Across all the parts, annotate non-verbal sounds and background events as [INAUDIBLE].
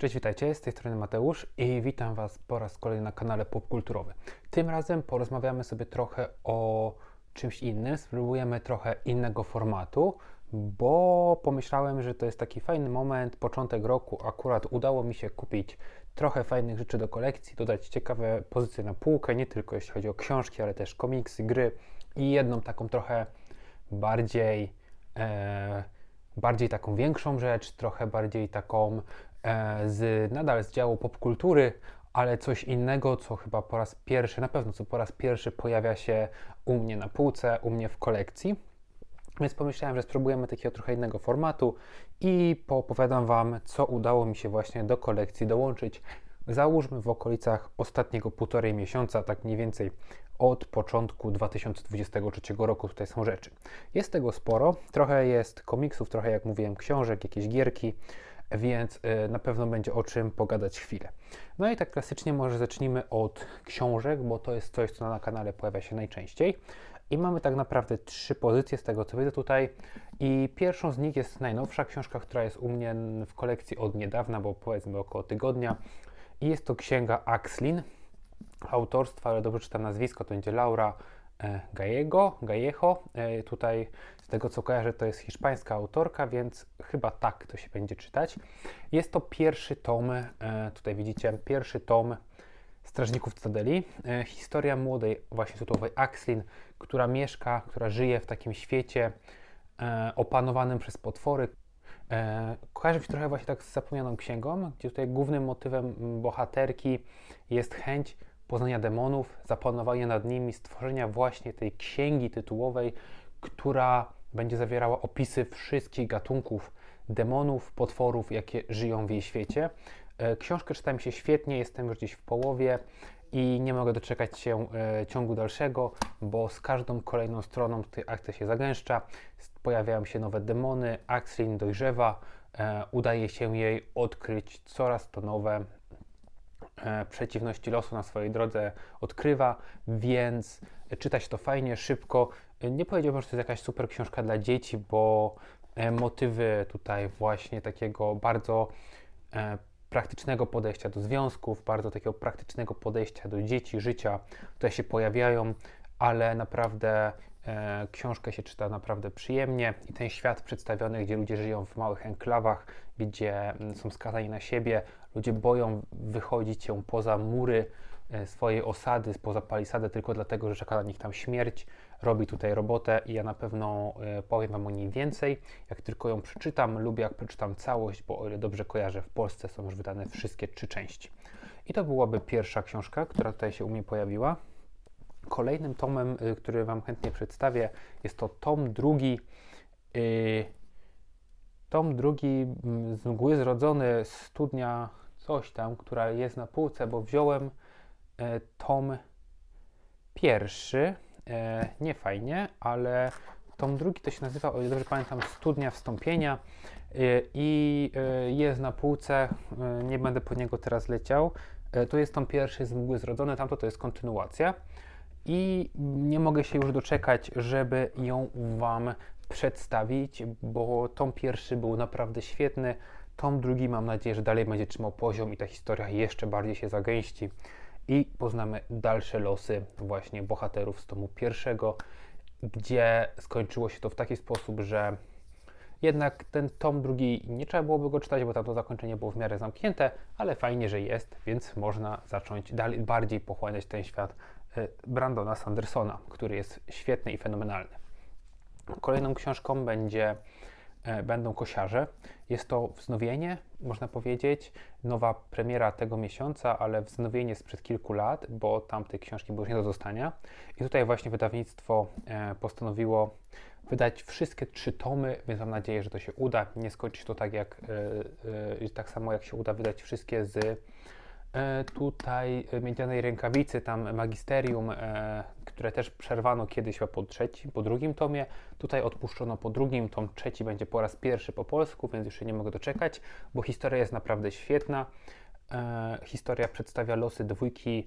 Cześć, witajcie, z tej strony Mateusz i witam Was po raz kolejny na kanale Popkulturowy. Tym razem porozmawiamy sobie trochę o czymś innym, spróbujemy trochę innego formatu, bo pomyślałem, że to jest taki fajny moment, początek roku, akurat udało mi się kupić trochę fajnych rzeczy do kolekcji, dodać ciekawe pozycje na półkę, nie tylko jeśli chodzi o książki, ale też komiksy, gry i jedną taką trochę bardziej... E, bardziej taką większą rzecz, trochę bardziej taką z, nadal z działu popkultury, ale coś innego, co chyba po raz pierwszy, na pewno co po raz pierwszy pojawia się u mnie na półce, u mnie w kolekcji. Więc pomyślałem, że spróbujemy takiego trochę innego formatu i poopowiadam Wam, co udało mi się właśnie do kolekcji dołączyć. Załóżmy w okolicach ostatniego półtorej miesiąca, tak mniej więcej od początku 2023 roku tutaj są rzeczy. Jest tego sporo, trochę jest komiksów, trochę jak mówiłem książek, jakieś gierki, więc y, na pewno będzie o czym pogadać chwilę. No i tak klasycznie może zacznijmy od książek, bo to jest coś, co na kanale pojawia się najczęściej. I mamy tak naprawdę trzy pozycje z tego, co widzę tutaj. I pierwszą z nich jest najnowsza książka, która jest u mnie w kolekcji od niedawna, bo powiedzmy około tygodnia. I jest to księga Axlin autorstwa, ale dobrze czytam nazwisko, to będzie Laura Gallego, Gallejo. E, tutaj z tego co kojarzę to jest hiszpańska autorka, więc chyba tak to się będzie czytać. Jest to pierwszy tom, e, tutaj widzicie, pierwszy tom Strażników Citadeli. Historia młodej właśnie tytułowej Axlin, która mieszka, która żyje w takim świecie opanowanym przez potwory. Kojarzy mi się trochę właśnie tak z zapomnianą księgą, gdzie tutaj głównym motywem bohaterki jest chęć poznania demonów, zapanowania nad nimi, stworzenia właśnie tej księgi tytułowej, która będzie zawierała opisy wszystkich gatunków demonów, potworów, jakie żyją w jej świecie. E, książkę czytałem się świetnie, jestem już gdzieś w połowie i nie mogę doczekać się e, ciągu dalszego, bo z każdą kolejną stroną tutaj akcja się zagęszcza, pojawiają się nowe demony, Axlin dojrzewa, e, udaje się jej odkryć coraz to nowe przeciwności losu na swojej drodze odkrywa, więc czyta się to fajnie, szybko. Nie powiedziałbym, że to jest jakaś super książka dla dzieci, bo e, motywy tutaj właśnie takiego bardzo e, praktycznego podejścia do związków, bardzo takiego praktycznego podejścia do dzieci, życia tutaj się pojawiają, ale naprawdę e, książkę się czyta naprawdę przyjemnie i ten świat przedstawiony, gdzie ludzie żyją w małych enklawach, gdzie mm, są skazani na siebie, ludzie boją wychodzić się poza mury e, swojej osady, poza palisadę tylko dlatego, że czeka na nich tam śmierć, robi tutaj robotę i ja na pewno e, powiem Wam o niej więcej. Jak tylko ją przeczytam, lubię jak przeczytam całość, bo o ile dobrze kojarzę, w Polsce są już wydane wszystkie trzy części. I to byłaby pierwsza książka, która tutaj się u mnie pojawiła. Kolejnym tomem, y, który Wam chętnie przedstawię, jest to tom drugi. Y, tom drugi mm, z mgły zrodzony studnia coś tam, która jest na półce, bo wziąłem e, tom pierwszy. E, nie fajnie, ale tom drugi to się nazywa, o ile dobrze pamiętam, Studnia Wstąpienia e, i jest na półce. Nie będę po niego teraz leciał. Tu jest tom pierwszy z mgły zrodzony, tamto to jest kontynuacja i nie mogę się już doczekać, żeby ją Wam przedstawić, bo tom pierwszy był naprawdę świetny. Tom drugi mam nadzieję, że dalej będzie trzymał poziom i ta historia jeszcze bardziej się zagęści i poznamy dalsze losy właśnie bohaterów z tomu pierwszego, gdzie skończyło się to w taki sposób, że jednak ten tom drugi nie trzeba byłoby go czytać, bo tam to zakończenie było w miarę zamknięte, ale fajnie, że jest, więc można zacząć dalej, bardziej pochłaniać ten świat Brandona Sandersona, który jest świetny i fenomenalny. Kolejną książką będzie, e, będą Kosiarze. Jest to wznowienie, można powiedzieć, nowa premiera tego miesiąca, ale wznowienie sprzed kilku lat, bo tamtej książki były już nie do zostania. I tutaj właśnie wydawnictwo e, postanowiło wydać wszystkie trzy tomy, więc mam nadzieję, że to się uda. Nie skończy się to tak, jak, tak samo jak się uda wydać wszystkie z E, tutaj miedzianej rękawicy, tam magisterium, e, które też przerwano kiedyś po trzecim, po drugim tomie. Tutaj odpuszczono po drugim, tom trzeci będzie po raz pierwszy po polsku, więc już się nie mogę doczekać, bo historia jest naprawdę świetna. E, historia przedstawia losy dwójki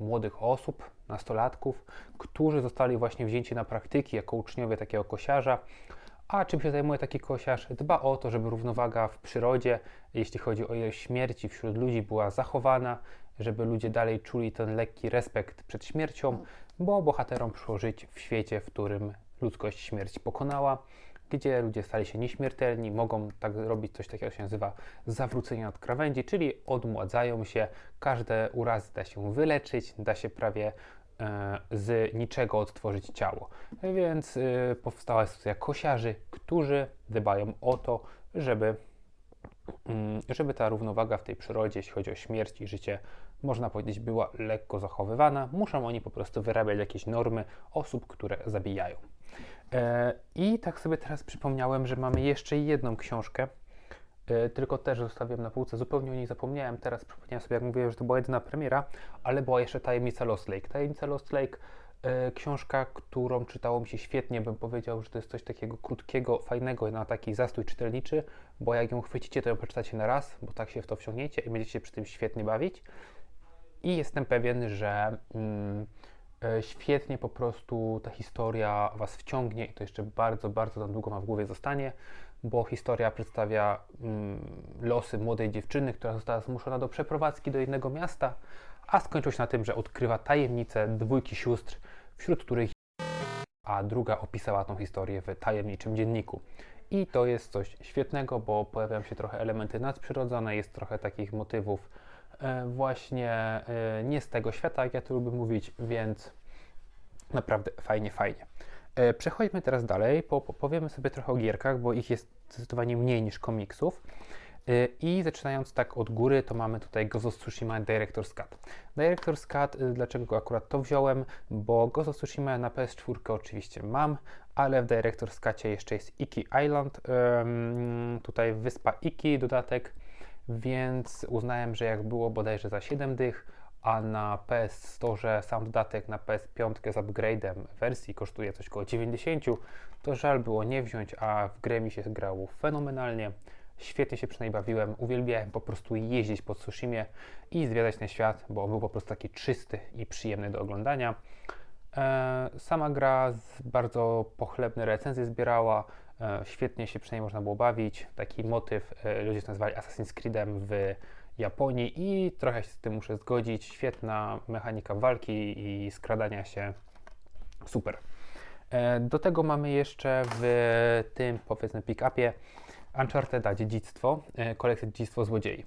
młodych osób, nastolatków, którzy zostali właśnie wzięci na praktyki jako uczniowie takiego kosiarza A czym się zajmuje taki kosiarz? Dba o to, żeby równowaga w przyrodzie, jeśli chodzi o ilość śmierci wśród ludzi, była zachowana, żeby ludzie dalej czuli ten lekki respekt przed śmiercią, bo bohaterom przyszło żyć w świecie, w którym ludzkość śmierć pokonała, gdzie ludzie stali się nieśmiertelni, mogą tak robić coś takiego, się nazywa zawrócenie od krawędzi, czyli odmładzają się, każde urazy da się wyleczyć, da się prawie z niczego odtworzyć ciało. Więc e, powstała instytucja kosiarzy, którzy dbają o to, żeby, mm, żeby ta równowaga w tej przyrodzie, jeśli chodzi o śmierć i życie, można powiedzieć, była lekko zachowywana. Muszą oni po prostu wyrabiać jakieś normy osób, które zabijają. E, I tak sobie teraz przypomniałem, że mamy jeszcze jedną książkę, e, tylko też zostawiłem na półce, zupełnie o niej zapomniałem. Teraz przypomniałem sobie, jak mówiłem, że to była jedyna premiera, ale była jeszcze Tajemnica Lost Lake. Tajemnica Lost Lake, e, książka, którą czytało mi się świetnie, bym powiedział, że to jest coś takiego krótkiego, fajnego na taki zastój czytelniczy, bo jak ją chwycicie, to ją przeczytacie na raz, bo tak się w to wciągniecie i będziecie przy tym świetnie bawić. I jestem pewien, że... Mm, E, świetnie po prostu ta historia Was wciągnie i to jeszcze bardzo, bardzo tam długo ma w głowie zostanie, bo historia przedstawia mm, losy młodej dziewczyny, która została zmuszona do przeprowadzki do innego miasta, a skończył się na tym, że odkrywa tajemnicę dwójki sióstr, wśród których a druga opisała tą historię w tajemniczym dzienniku. I to jest coś świetnego, bo pojawiają się trochę elementy nadprzyrodzone, jest trochę takich motywów E, właśnie e, nie z tego świata, jak ja to lubię mówić, więc naprawdę fajnie, fajnie. E, przechodźmy teraz dalej, po, powiemy sobie trochę o gierkach, bo ich jest zdecydowanie mniej niż komiksów. I zaczynając tak od góry, to mamy tutaj Ghost of Tsushima Director's Cut. Director's Cut, dlaczego akurat to wziąłem? Bo Ghost of Tsushima na PS4 oczywiście mam, ale w Director's Cutie jeszcze jest Iki Island, tutaj wyspa Iki, dodatek więc uznałem, że jak było bodajże za 7 dych, a na PS Store sam dodatek na PS5 z upgrade'em wersji kosztuje coś około 90, to żal było nie wziąć, a w grę mi się grało fenomenalnie. Świetnie się przynajmniej bawiłem, uwielbiałem po prostu jeździć po Tsushimie i zwiedzać ten świat, bo był po prostu taki czysty i przyjemny do oglądania. E, sama gra bardzo pochlebne recenzje zbierała, E, świetnie się przynajmniej można było bawić. Taki motyw e, ludzie to nazywali Assassin's Creedem w Japonii i trochę się z tym muszę zgodzić. Świetna mechanika walki i skradania się. Super. E, do tego mamy jeszcze w tym, powiedzmy, pick-upie Uncharted'a Dziedzictwo, kolekcję Dziedzictwo Złodziei.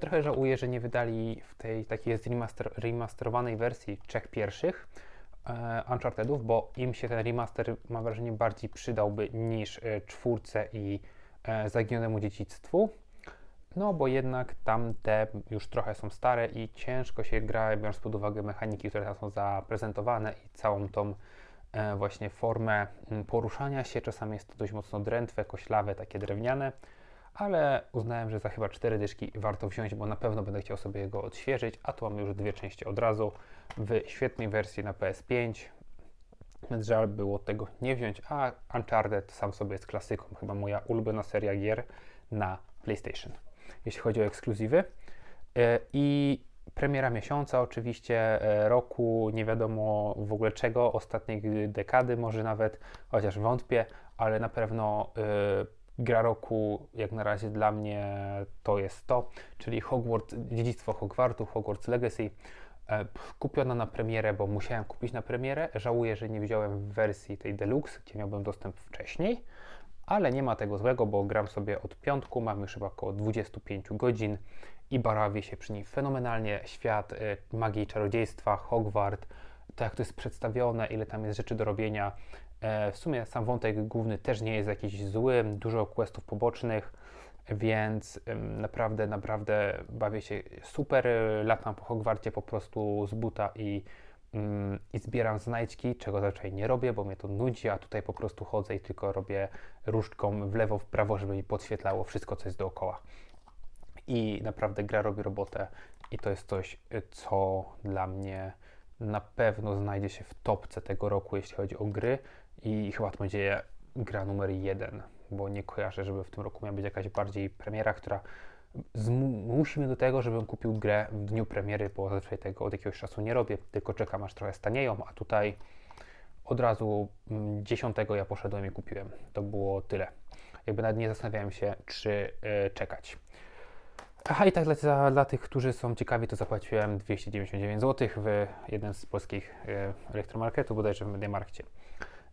Trochę żałuję, że nie wydali w tej takiej remaster, remasterowanej wersji trzech pierwszych, e, Unchartedów, bo im się ten remaster, mam wrażenie, bardziej przydałby niż e, czwórce i e, Zaginionemu Dziedzictwu. No, bo jednak tamte już trochę są stare i ciężko się gra, biorąc pod uwagę mechaniki, które tam są zaprezentowane i całą tą e, właśnie formę m, poruszania się. Czasami jest to dość mocno drętwe, koślawe, takie drewniane ale uznałem, że za chyba cztery dyszki warto wziąć, bo na pewno będę chciał sobie go odświeżyć, a tu mamy już dwie części od razu w świetnej wersji na PS5, więc żal było tego nie wziąć, a Uncharted sam sobie jest klasyką, chyba moja ulubiona seria gier na PlayStation, jeśli chodzi o ekskluzywy. E, I premiera miesiąca, oczywiście e, roku, nie wiadomo w ogóle czego, ostatniej dekady może nawet, chociaż wątpię, ale na pewno e, gra roku, jak na razie dla mnie to jest to, czyli Hogwarts, dziedzictwo Hogwartu, Hogwarts Legacy. Kupiona na premierę, bo musiałem kupić na premierę. Żałuję, że nie wziąłem wersji tej deluxe, gdzie miałbym dostęp wcześniej, ale nie ma tego złego, bo gram sobie od piątku, mam już chyba około 25 godzin i bawię się przy niej fenomenalnie. Świat y, magii i czarodziejstwa, Hogwart, to jak to jest przedstawione, ile tam jest rzeczy do robienia, E, w sumie sam wątek główny też nie jest jakiś zły, dużo questów pobocznych, więc naprawdę, naprawdę bawię się super. Latam po Hogwarcie po prostu z buta i, i zbieram znajdźki, czego zazwyczaj nie robię, bo mnie to nudzi, a tutaj po prostu chodzę i tylko robię różdżką w lewo, w prawo, żeby mi podświetlało wszystko, co jest dookoła. I naprawdę gra robi robotę i to jest coś, co dla mnie na pewno znajdzie się w topce tego roku, jeśli chodzi o gry i chyba to będzie gra numer jeden, bo nie kojarzę, żeby w tym roku miała być jakaś bardziej premiera, która zmusi mnie do tego, żebym kupił grę w dniu premiery, bo zazwyczaj tego od jakiegoś czasu nie robię, tylko czekam aż trochę stanieją, a tutaj od razu mm, dziesiątego ja poszedłem i kupiłem. To było tyle. Jakby nawet nie zastanawiałem się, czy e, czekać. Aha, i tak dla, dla tych, którzy są ciekawi, to zapłaciłem 299 zł w jednym z polskich e, elektromarketów, bodajże w Mediamarkcie.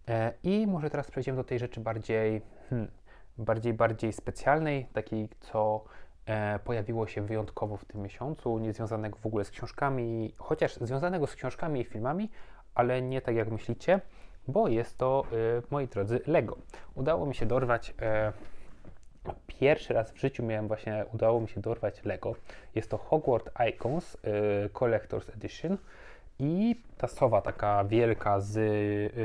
E, I może teraz przejdziemy do tej rzeczy bardziej, hmm, bardziej, bardziej specjalnej, takiej, co e, pojawiło się wyjątkowo w tym miesiącu, nie związanego w ogóle z książkami, chociaż związanego z książkami i filmami, ale nie tak jak myślicie, bo jest to, e, moi drodzy, Lego. Udało mi się dorwać. E, Pierwszy raz w życiu miałem właśnie, udało mi się dorwać Lego. Jest to Hogwarts Icons Collector's Edition i ta sowa taka wielka z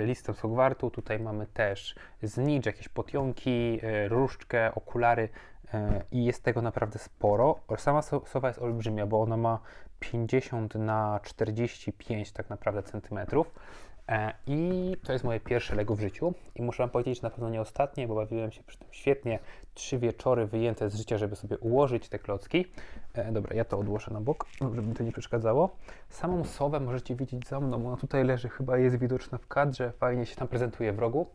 listem z Hogwartu. Tutaj mamy też znicz, jakieś potionki, różdżkę, okulary i jest tego naprawdę sporo. Sama so- sowa jest olbrzymia, bo ona ma 50 na 45 tak naprawdę centymetrów. E, I to jest moje pierwsze Lego w życiu. I muszę Wam powiedzieć, że na pewno nie ostatnie, bo bawiłem się przy tym świetnie. Trzy wieczory wyjęte z życia, żeby sobie ułożyć te klocki. E, dobra, ja to odłożę na bok, żeby mi to nie przeszkadzało. Samą sowę możecie widzieć za mną. Ona tutaj leży, chyba jest widoczna w kadrze. Fajnie się tam prezentuje w rogu.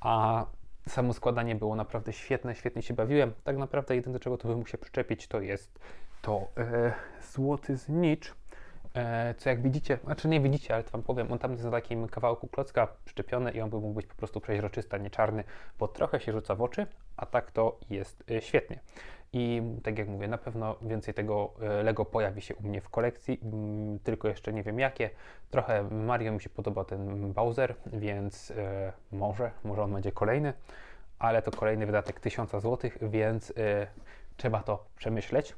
A samo składanie było naprawdę świetne, świetnie się bawiłem. Tak naprawdę jedyne, do czego to bym mógł się przyczepić, to jest to e, złoty znicz E, co jak widzicie, znaczy nie widzicie, ale to Wam powiem, on tam jest na takim kawałku klocka przyczepiony i on by mógł być po prostu przeźroczysty, a nie czarny, bo trochę się rzuca w oczy, a tak to jest e, świetnie. I tak jak mówię, na pewno więcej tego e, Lego pojawi się u mnie w kolekcji, mm, tylko jeszcze nie wiem jakie. Trochę Mario mi się podoba ten Bowser, więc może, może on będzie kolejny, ale to kolejny wydatek 1000 zł, więc trzeba to przemyśleć.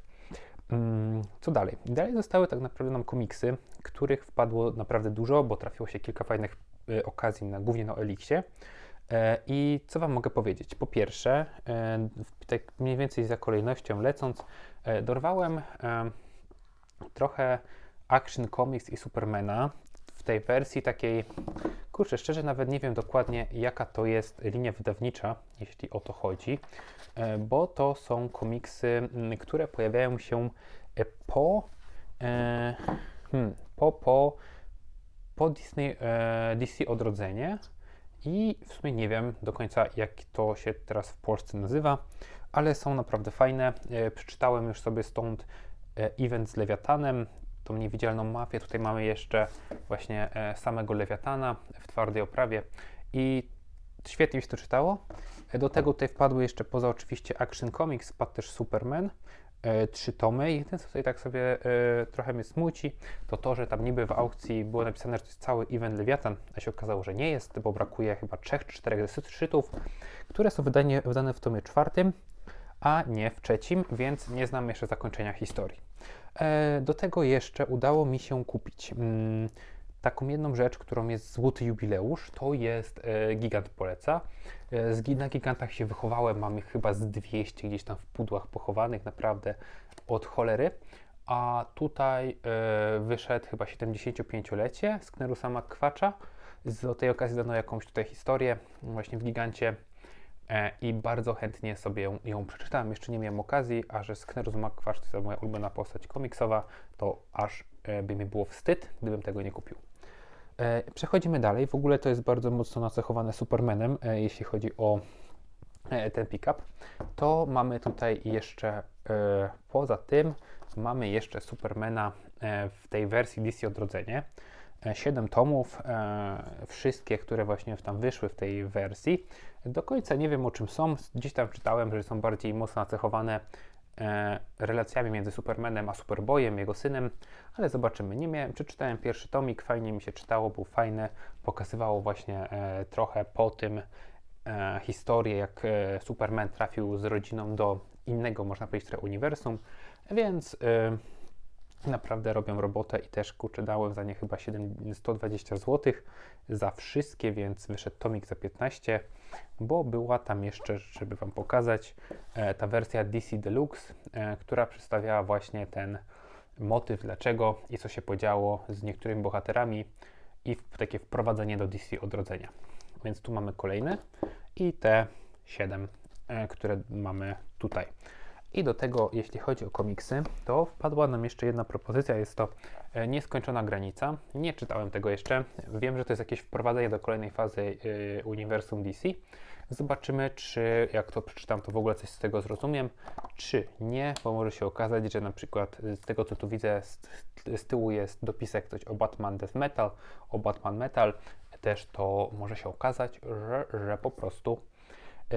Mm, co dalej? Dalej zostały tak naprawdę nam komiksy, których wpadło naprawdę dużo, bo trafiło się kilka fajnych okazji, na, głównie na Elixie. E, I co Wam mogę powiedzieć? Po pierwsze, e, tak mniej więcej za kolejnością lecąc, e, dorwałem trochę Action Comics i Supermana w tej wersji takiej, kurczę, szczerze nawet nie wiem dokładnie jaka to jest linia wydawnicza, jeśli o to chodzi, bo to są komiksy, które pojawiają się po, hmm, po, po, po Disney, DC Odrodzenie i w sumie nie wiem do końca jak to się teraz w Polsce nazywa, ale są naprawdę fajne. Przeczytałem już sobie stąd event z Lewiatanem, tą niewidzialną mafię. Tutaj mamy jeszcze właśnie e, samego Lewiatana w twardej oprawie i świetnie mi się to czytało. E, do tego tutaj wpadły jeszcze poza oczywiście Action Comics, wpadł też Superman, e, trzy tomy. Jeden co tutaj tak sobie trochę mnie smuci, to to, że tam niby w aukcji było napisane, że to jest cały event Lewiatan, a się okazało, że nie jest, bo brakuje chyba trzech czy czterech zeszytów, które są wydanie, wydane w tomie czwartym, a nie w trzecim, więc nie znam jeszcze zakończenia historii. E, do tego jeszcze udało mi się kupić mm, taką jedną rzecz, którą jest złoty jubileusz, to jest e, Gigant Poleca. E, na Gigantach się wychowałem, mamy chyba z 200 gdzieś tam w pudłach pochowanych, naprawdę od cholery. A tutaj wyszedł chyba 75-lecie Sknerusa Kwacza. Z tej okazji dano jakąś tutaj historię właśnie w Gigancie E, i bardzo chętnie sobie ją, ją przeczytałem. Jeszcze nie miałem okazji, a że Sknerus McQuarrie to jest moja ulubiona postać komiksowa, to aż e, by mi było wstyd, gdybym tego nie kupił. E, przechodzimy dalej. W ogóle to jest bardzo mocno nacechowane Supermanem, jeśli chodzi o ten pick-up. To mamy tutaj jeszcze, poza tym, mamy jeszcze Supermana w tej wersji DC Odrodzenie. 7 tomów, wszystkie, które właśnie tam wyszły w tej wersji. Do końca nie wiem o czym są. Gdzieś tam czytałem, że są bardziej mocno nacechowane e, relacjami między Supermanem a Superboyem, jego synem, ale zobaczymy. Nie miałem, przeczytałem pierwszy tomik, fajnie mi się czytało, był fajny, pokazywało właśnie e, trochę po tym e, historię, jak e, Superman trafił z rodziną do innego, można powiedzieć, trochę uniwersum, więc e, naprawdę robią robotę i też kurczę dałem za nie chyba 7, 120 zł za wszystkie, więc wyszedł tomik za 15, bo była tam jeszcze, żeby Wam pokazać, e, ta wersja DC Deluxe, e, która przedstawiała właśnie ten motyw, dlaczego i co się podziało z niektórymi bohaterami i takie wprowadzenie do DC odrodzenia. Więc tu mamy kolejne i te 7, e, które mamy tutaj. I do tego, jeśli chodzi o komiksy, to wpadła nam jeszcze jedna propozycja. Jest to e, Nieskończona Granica. Nie czytałem tego jeszcze. Wiem, że to jest jakieś wprowadzenie do kolejnej fazy e, uniwersum DC. Zobaczymy, czy jak to przeczytam, to w ogóle coś z tego zrozumiem, czy nie, bo może się okazać, że na przykład z tego, co tu widzę, z, z tyłu jest dopisek coś o Batman Death Metal, o Batman Metal. Też to może się okazać, że, że po prostu e,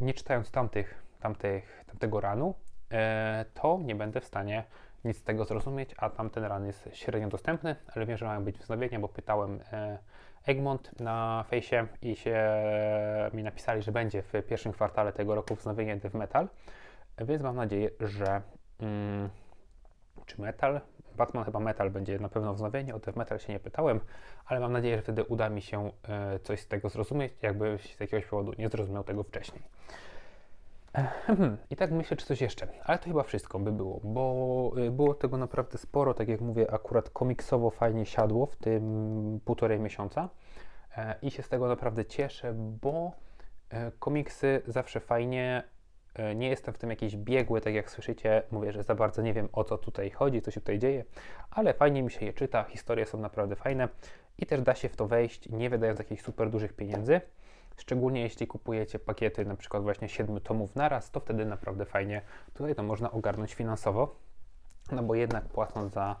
nie czytając tamtych, tamtych, tamtego ranu, e, to nie będę w stanie nic z tego zrozumieć, a tamten ran jest średnio dostępny, ale wiem, że mają być wznowienia, bo pytałem e, Egmont na fejsie i się mi napisali, że będzie w pierwszym kwartale tego roku wznowienie Death Metal, więc mam nadzieję, że mm, czy Metal, Batman chyba Metal będzie na pewno wznowienie, o Death Metal się nie pytałem, ale mam nadzieję, że wtedy uda mi się e, coś z tego zrozumieć, jakby z jakiegoś powodu nie zrozumiał tego wcześniej. Ehem, I tak myślę, czy coś jeszcze, ale to chyba wszystko by było, bo y, było tego naprawdę sporo, tak jak mówię, akurat komiksowo fajnie siadło w tym półtorej miesiąca. E, i się z tego naprawdę cieszę, bo e, komiksy zawsze fajnie, e, nie jestem w tym jakiś biegły, tak jak słyszycie, mówię, że za bardzo nie wiem o co tutaj chodzi, co się tutaj dzieje, ale fajnie mi się je czyta, historie są naprawdę fajne i też da się w to wejść, nie wydając jakichś super dużych pieniędzy. Szczególnie jeśli kupujecie pakiety na przykład właśnie 7 tomów naraz, to wtedy naprawdę fajnie tutaj to można ogarnąć finansowo. No bo jednak płacąc za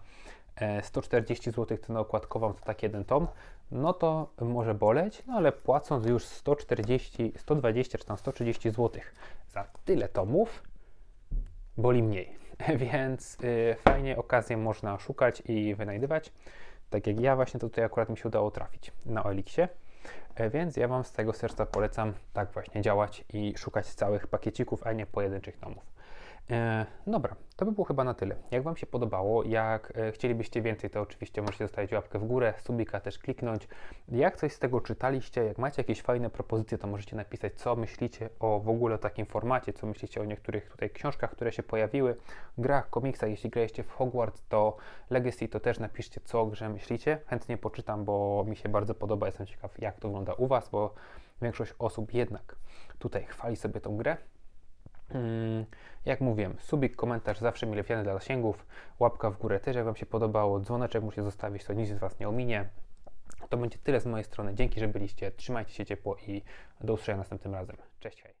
e, 140 zł cenę okładkową za taki jeden tom, no to może boleć, no ale płacąc już 140, 120 czy tam 130 zł za tyle tomów, boli mniej. [LAUGHS] Więc y, fajnie okazję można szukać i wynajdywać. Tak jak ja właśnie to tutaj akurat mi się udało trafić na Oeliksie. E, Więc ja Wam z tego serca polecam tak właśnie działać i szukać całych pakiecików, a nie pojedynczych tomów. E, dobra, to by było chyba na tyle. Jak Wam się podobało, jak e, chcielibyście więcej, to oczywiście możecie zostawić łapkę w górę, subika też kliknąć. Jak coś z tego czytaliście, jak macie jakieś fajne propozycje, to możecie napisać, co myślicie o w ogóle takim formacie, co myślicie o niektórych tutaj książkach, które się pojawiły, grach, komiksach. Jeśli graliście w Hogwarts, to Legacy, to też napiszcie, co o grze myślicie. Chętnie poczytam, bo mi się bardzo podoba. Jestem ciekaw, jak to wygląda u Was, bo większość osób jednak tutaj chwali sobie tą grę. Mm, Jak mówiłem, subik, komentarz zawsze mile widziany dla zasięgów, łapka w górę też jak Wam się podobało, dzwoneczek musicie zostawić, to nic z Was nie ominie. To będzie tyle z mojej strony. Dzięki, że byliście, trzymajcie się ciepło i do usłyszenia następnym razem. Cześć, hej.